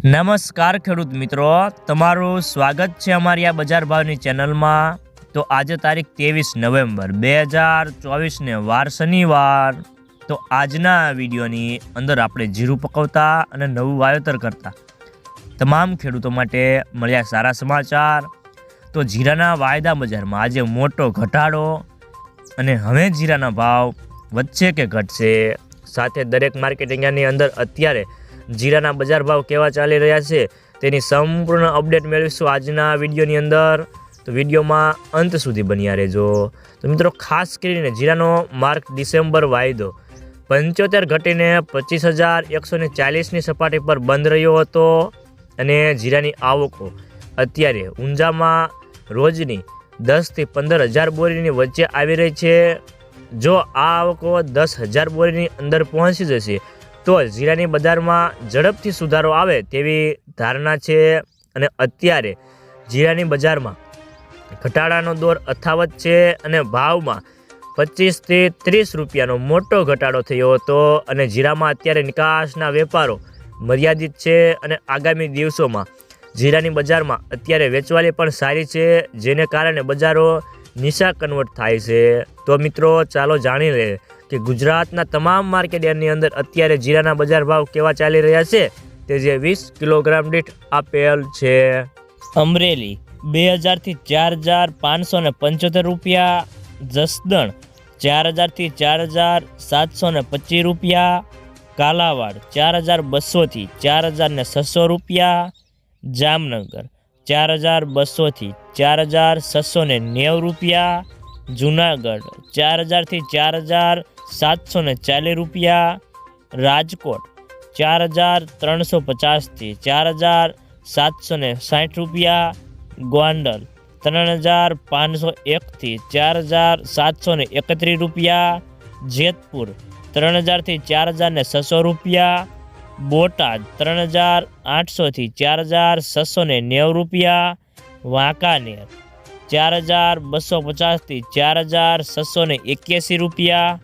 નમસ્કાર ખેડૂત મિત્રો, તમારું સ્વાગત છે અમારી આ બજાર ભાવની ચેનલમાં. તો આજે તારીખ ત્રેવીસ નવેમ્બર બે હજાર ચોવીસને વાર શનિવાર. તો આજના વિડીયોની અંદર આપણે જીરું પકવતા અને નવું વાવેતર કરતા. તમામ ખેડૂતો માટે મળ્યા સારા સમાચાર. તો જીરાના વાયદા બજારમાં આજે મોટો ઘટાડો અને હવે જીરાના ભાવ વધશે કે ઘટશે? સાથે દરેક માર્કેટિંગની અંદર અત્યારે જીરાના બજાર ભાવ કેવા ચાલી રહ્યા છે તેની સંપૂર્ણ અપડેટ મેળવીશું આજના વિડીયોની અંદર. તો વિડીયોમાં અંત સુધી બન્યા રહેજો. તો મિત્રો, ખાસ કરીને જીરાનો માર્ક ડિસેમ્બર વાયદો. પંચોતેર ઘટીને પચીસ હજાર એકસો ને ચાલીસની સપાટી પર બંધ રહ્યો હતો અને જીરાની આવકો અત્યારે ઊંઝામાં રોજની દસથી પંદર હજાર બોરીની વચ્ચે આવી રહી છે. જો આ આવકો દસ હજાર બોરીની અંદર પહોંચી જશે તો જીરાની બજારમાં ઝડપથી સુધારો આવે તેવી ધારણા છે અને અત્યારે જીરાની બજારમાં ઘટાડાનો દોર અથાવત છે અને ભાવમાં પચીસથી ત્રીસ રૂપિયાનો મોટો ઘટાડો થયો હતો અને જીરામાં અત્યારે નિકાસના વેપારો મર્યાદિત છે અને આગામી દિવસોમાં જીરાની બજારમાં અત્યારે વેચવાલી પણ સારી છે, જેને કારણે બજારો નિશા કન્વર્ટ થાય છે. તો મિત્રો, ચાલો જાણી લે કે ગુજરાતના તમામ માર્કેટ યાર્ડની અંદર અત્યારે જીરાના બજાર ભાવ કેવા ચાલી રહ્યા છે તે જે વીસ કિલોગ્રામ દીઠ આપેલ છે. અમરેલી, બે હજારથી ચાર હજાર પાંચસો ને પંચોતેર રૂપિયા. જસદણ, ચાર હજારથી ચાર હજાર સાતસો ને પચીસ રૂપિયા. કાલાવાડ, ચાર હજાર બસોથી ચાર હજાર ને છસો રૂપિયા. જામનગર, ચાર હજાર બસોથી ચાર હજાર છસો ને નેવું રૂપિયા. જુનાગઢ, ચાર હજારથી ચાર હજાર સાતસો ને ચાલીસ રૂપિયા રાજકોટ ચાર હજાર ત્રણસો પચાસથી ચાર હજાર સાતસો ને સાઠ રૂપિયા ગોંડલ ત્રણ હજાર પાંચસો એકથી ચાર હજાર સાતસો ને એકત્રીસ રૂપિયા જેતપુર ત્રણ હજારથી ચાર હજાર ને છસો રૂપિયા બોટાદ ત્રણ હજાર આઠસોથી ચાર હજાર છસો ને નેવું રૂપિયા વાંકાનેર ચાર હજાર બસો પચાસથી ચાર હજાર છસો ને એક્યાસી રૂપિયા